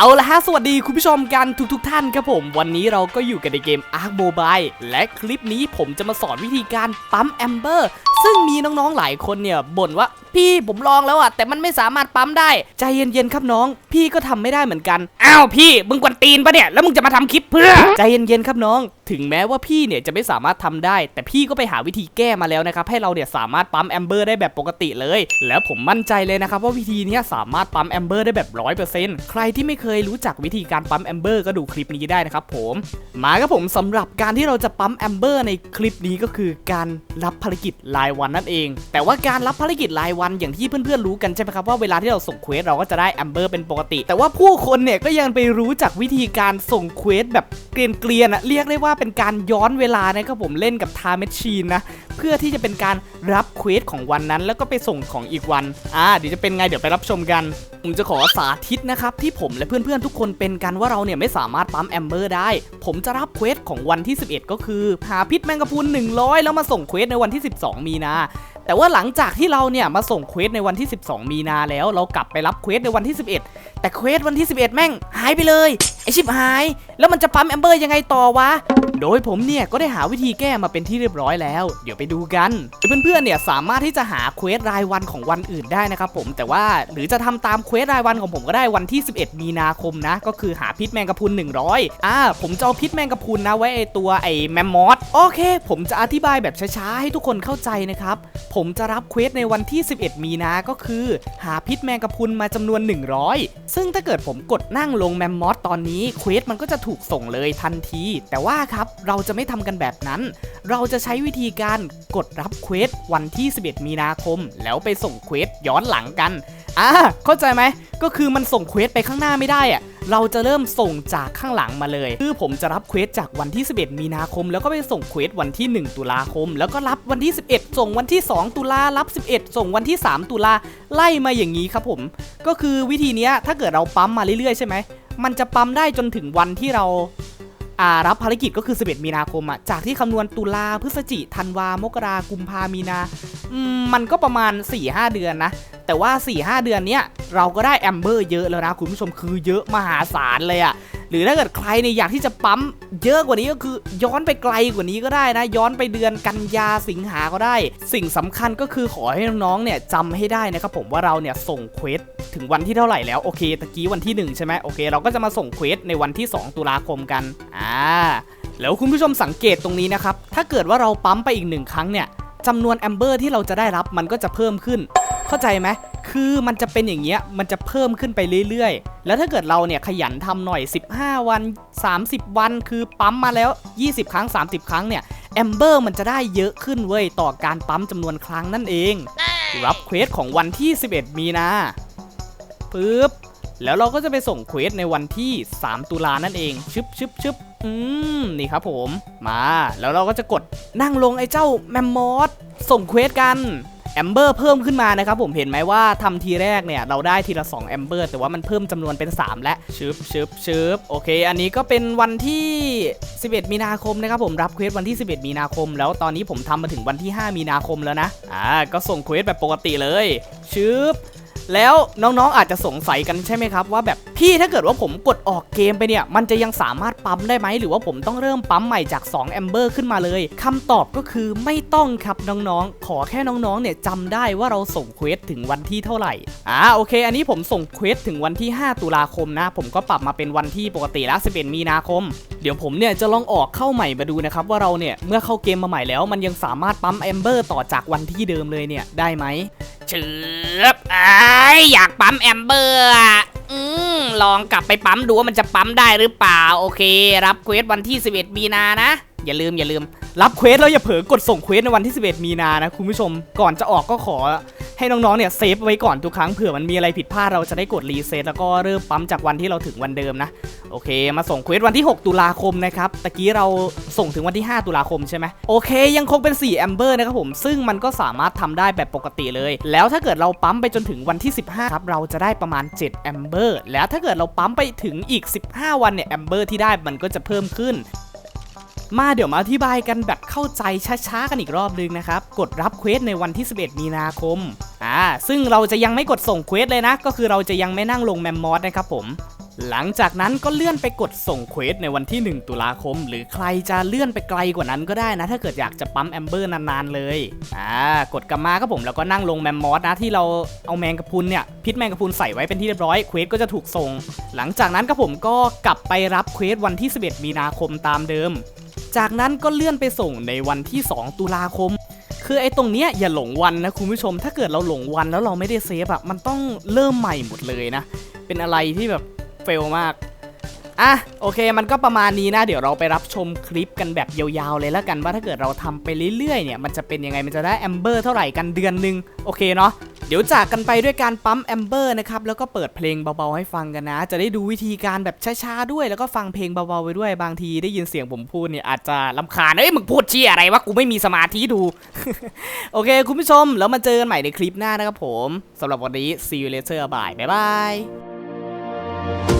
เอาละฮะ สวัสดีคุณผู้ชมกันทุกๆทท่านครับผม วันนี้เราก็อยู่กันในเกม Ark Mobile และคลิปนี้ผมจะมาสอนวิธีการปั๊มแอมเบอร์ซึ่งมีน้องๆหลายคนเนี่ยบ่นว่าพี่ผมลองแล้วอะแต่มันไม่สามารถปั๊มได้ ใจเย็นๆครับน้อง พี่ก็ทำไม่ได้เหมือนกัน อ้าวพี่มึงกวนตีนปะเนี่ยแล้วมึงจะมาทำคลิปเพื่อ ใจเย็นๆครับน้อง ถึงแม้ว่าพี่เนี่ยจะไม่สามารถทำได้ แต่พี่ก็ไปหาวิธีแก้มาแล้วนะครับให้เราเนี่ยสามารถปั๊มแอมเบอร์ได้แบบปกติเลย แล้วผมมั่นใจเลยนะครับว่าวิธีเนี้ยสามารถปั๊มแอมเบอร์ได้แบบร้อยเปอร์เซ็นต์ใครที่ไม่เคยรู้จักวิธีการปั๊มแอมเบอร์ก็ดูคลิปนี้ได้นะครับผมมาครับผมสำหรับการที่เราจะปั๊มแอมเบอร์ในคลิปนี้ก็คือการรับภารกิจรายวันนั่นเอง แต่ว่าการรับภารกิจรายวันอย่างที่เพื่อนๆรู้กันใช่ไหมครับว่าเวลาที่เราส่งเควสเราก็จะได้แอมเบอร์เป็นปกติ แต่ว่าผู้คนเนี่ยก็ยังไปรู้จักวิธีการส่งเควสแบบเกลียนๆอะเรียกได้ว่าเป็นการย้อนเวลานะครับผมเล่นกับทาเมชชีนนะเพื่อที่จะเป็นการรับเควสของวันนั้น แล้วก็ไปส่งของอีกวันอ่าเดี๋ยวจะเป็นไงเดี๋ยวไปรับชมกัน ผมจะขอสาธิตนะครับ ที่ผมและเพื่อนๆทุกคนเป็นกันว่าเราเนี่ยไม่สามารถปั๊มแอมเบอร์ได้ ผมจะรับเควสของวันที่ 11 ก็คือหาพิษแมงกะพรุน100 แล้วมาส่งเควสในวันที่ 12 มีนาแต่ว่าหลังจากที่เราเนี่ยมาส่งเควสในวันที่ 12 มีนาแล้วเรากลับไปรับเควสในวันที่ 11 แต่เควสวันที่ 11 แม่งหายไปเลยไอชิบหาย แล้วมันจะปั๊มแอมเบอร์ยังไงต่อวะ โดยผมเนี่ยก็ได้หาวิธีแก้มาเป็นที่เรียบร้อยแล้ว เดี๋ยวไปดูกันเพื่อนๆเนี่ยสามารถที่จะหาเควสรายวันของวันอื่นได้นะครับผมแต่ว่าหรือจะทำตามเควสรายวันของผมก็ได้วันที่ 11 มีนาคมนะ ก็คือหาพิษแมงกะพรุน100อ่าผมจะเอาพิษแมงกะพรุนนะไว้ไอตัวไอแมมมอสโอเค ผมจะอธิบายแบบช้าๆให้ทุกคนเข้าใจนะครับผมจะรับเควสในวันที่ 11 มีนาก็คือ หาพิษแมงกะพรุนมาจำนวน 100 ซึ่งถ้าเกิดผมกดนั่งลงแมมมอสตอนนี้เควสมันก็จะถูกส่งเลยทันที แต่ว่าครับเราจะไม่ทำกันแบบนั้น เราจะใช้วิธีการกดรับเควสวันที่ 11 มีนาคม แล้วไปส่งเควสย้อนหลังกันอ่าเข้าใจไหม ก็คือมันส่งเควสไปข้างหน้าไม่ได้อะเราจะเริ่มส่งจากข้างหลังมาเลย คือผมจะรับเควสจากวันที่ 11 มีนาคม แล้วก็ไปส่งเควสวันที่ 1 ตุลาคม แล้วก็รับวันที่ 11 ส่งวันที่ 2 ตุลารับ 11 ส่งวันที่ 3 ตุลาไล่มาอย่างนี้ครับผม ก็คือวิธีเนี้ยถ้าเกิดเราปั๊มมาเรื่อยๆใช่ไหมมันจะปั๊มได้จนถึงวันที่เรา รับภารกิจก็คือ 11 มีนาคมอะจากที่คำนวณตุลาพฤศจิธันวามกรากุมภามีนามมันก็ประมาณ 4-5 เดือนนะ แต่ว่า 4-5 เดือนเนี้ยเราก็ได้แอมเบอร์เยอะแล้วนะ คุณผู้ชมคือเยอะมหาศาลเลยอะ หรือถ้าเกิดใครเนี่ยอยากที่จะปั๊มเยอะกว่านี้ก็คือ ย้อนไปไกลกว่านี้ก็ได้นะ ย้อนไปเดือนกันยาสิงหาก็ได้ สิ่งสำคัญก็คือขอให้น้องๆเนี่ยจำให้ได้นะครับผมว่าเราเนี่ยส่งเควสถึงวันที่เท่าไหร่แล้วโอเคตะกี้วันที่หนึ่งใช่ไหมโอเค เราก็จะมาส่งเควสในวันที่ 2 ตุลาคมกันอ่าแล้วคุณผู้ชมสังเกตตรงนี้นะครับถ้าเกิดว่าเราปั๊มไปอีกหนึ่งครั้งเนี่ย จำนวนแอมเบอร์ที่เราจะได้รับมันก็จะเพิ่มขึ้น เข้าใจไหมคือมันจะเป็นอย่างเงี้ยมันจะเพิ่มขึ้นไปเรื่อยๆ แล้วถ้าเกิดเราเนี่ยขยันทำหน่อย 15 วัน 30 วันคือปั๊มมาแล้ว 20 ครั้ง 30 ครั้งเนี่ยแอมเบอร์มันจะได้เยอะขึ้นเว้ยต่อการปั๊มจำนวนครั้งนั่นเอง รับเควสของวันที่ 11 มีนาปึ๊บ แล้วเราก็จะไปส่งเควสในวันที่ 3 ตุลานั่นเอง ชึบชึบชึบอืม นี่ครับผม มา แล้วเราก็จะกดนั่งลงไอ้เจ้าแมมมอสส่งเควสกันแอมเบอร์เพิ่มขึ้นมานะครับผมเห็นไหมว่าทำทีแรกเนี่ย เราได้ทีละ2แอมเบอร์แต่ว่ามันเพิ่มจำนวนเป็น 3 และชึบชึบชึบโอเค อันนี้ก็เป็นวันที่ 11 มีนาคมนะครับผมรับเควสวันที่ 11 มีนาคม แล้วตอนนี้ผมทำมาถึงวันที่ 5 มีนาคมแล้วนะอ่าก็ส่งเควสแบบปกติเลยชึบ แล้วน้องๆอาจจะสงสัยกันใช่ไหมครับว่าแบบพี่ถ้าเกิดว่าผมกดออกเกมไปเนี่ย มันจะยังสามารถปั๊มได้ไหมหรือว่าผมต้องเริ่มปั๊มใหม่จาก2แอมเบอร์ขึ้นมาเลยคำตอบก็คือไม่ต้องครับน้องๆ ขอแค่น้องๆเนี่ยจำได้ว่าเราส่งเควสถึงวันที่เท่าไหร่อ่าโอเค อันนี้ผมส่งเควสถึงวันที่ 5 ตุลาคมนะ ผมก็ปรับมาเป็นวันที่ปกติแล้ว11มีนาคม เดี๋ยวผมเนี่ยจะลองออกเข้าใหม่มาดูนะครับว่าเราเนี่ยเมื่อเข้าเกมมาใหม่แล้ว มันยังสามารถปั๊มแอมเบอร์ต่อจากวันที่เดิมเลยเนี่ยได้ไหม เชือบไอ้ายอยากปั๊มแอมเบอร์อืมลองกลับไปปั๊มดูว่ามันจะปั๊มได้หรือเปล่า โอเค รับเควสวันที่ 11 มีนานะ อย่าลืมอย่าลืม รับเควสแล้วอย่าเผลอกดส่งเควสในวันที่ 11 มีนานะคุณผู้ชมก่อนจะออกก็ขอให้น้องๆ เนี่ยเซฟไว้ก่อนทุกครั้งเผื่อมันมีอะไรผิดพลาดเราจะได้กดรีเซ็ตแล้วก็เริ่มปั๊มจากวันที่เราถึงวันเดิมนะ โอเค มาส่งเควสวันที่ 6 ตุลาคมนะครับตะกี้เราส่งถึงวันที่ 5 ตุลาคมใช่ไหมโอเค ยังคงเป็น4แอมเบอร์นะครับผมซึ่งมันก็สามารถทำได้แบบปกติเลย แล้วถ้าเกิดเราปั๊มไปจนถึงวันที่ 15ครับเราจะได้ประมาณ7แอมเบอร์แล้วถ้าเกิดเราปั๊มไปถึงอีก 15 วันเนี่ยแอมเบอร์ที่ได้มันก็จะเพิ่มขึ้นมาเดี๋ยวมาอธิบายกันแบบเข้าใจช้าๆกันอีกรอบนึงนะครับ กดรับเควสในวันที่ 11 มีนาคมอ่าซึ่งเราจะยังไม่กดส่งเควสเลยนะ ก็คือเราจะยังไม่นั่งลงแมมมอสนะครับผม หลังจากนั้นก็เลื่อนไปกดส่งเควสในวันที่ 1 ตุลาคม หรือใครจะเลื่อนไปไกลกว่านั้นก็ได้นะ ถ้าเกิดอยากจะปั๊มแอมเบอร์นานๆเลยอ่ากดกลับมาครับผมแล้วก็นั่งลงแมมมอสนะที่เราเอาแมงกะพุนเนี่ยพิษแมงกะพุนใส่ไว้เป็นที่เรียบร้อยเควสก็จะถูกส่ง หลังจากนั้นครับผมก็กลับไปรับเควสวันที่ 11 มีนาคมตามเดิม จากนั้นก็เลื่อนไปส่งในวันที่ 2 ตุลาคมคือไอ้ตรงเนี้ยอย่าหลงวันนะคุณผู้ชม ถ้าเกิดเราหลงวันแล้วเราไม่ได้เซฟอะมันต้องเริ่มใหม่หมดเลยนะ เป็นอะไรที่แบบ เฟลมาก อะโอเคมันก็ประมาณนี้นะ เดี๋ยวเราไปรับชมคลิปกันแบบยาวๆเลยแล้วกันว่าถ้าเกิดเราทำไปเรื่อยๆเนี่ยมันจะเป็นยังไงมันจะได้แอมเบอร์เท่าไหร่กันเดือนหนึ่งโอเคเนาะเดี๋ยวจากกันไปด้วยการปั๊มแอมเบอร์นะครับแล้วก็เปิดเพลงเบาๆให้ฟังกันนะ จะได้ดูวิธีการแบบช้าๆด้วย แล้วก็ฟังเพลงเบาๆไปด้วยบางทีได้ยินเสียงผมพูดเนี่ยอาจจะลำคาญเอ้ยมึงพูดเชี่ยอะไรวะกูไม่มีสมาธิดู โอเค คุณผู้ชมแล้วมาเจอกันใหม่ในคลิปหน้านะครับผมสำหรับวันนี้ see you later bye บ๊ายบาย